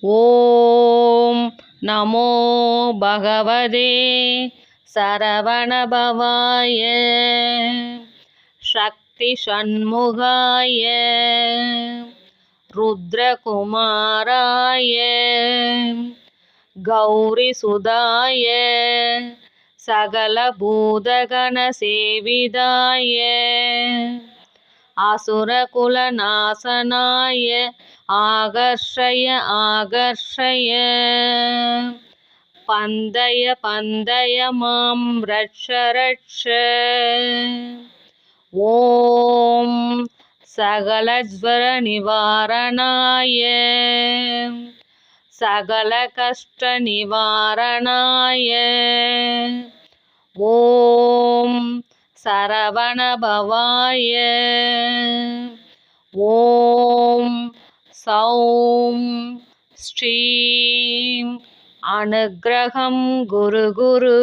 ஓம் நமோ பகவதே சரவணபவாய சக்தி சண்முகாய. ருத்ரகுமாராய. கௌரிசுதாய சகலபூதகணசேவிதாய அசுர குல நாசனாய ஆகர்ஷய ஆகர்ஷய. பந்தய பந்தய மாம் ரட்ச ரட்ச. ஓம் சகலஜ்வர நிவாரணாய சகல கஷ்ட நிவாரணாய. ஓம் சரவணபவாய சௌம் ஸ்ரீம் அனுக்கிரகம் குரு குரு.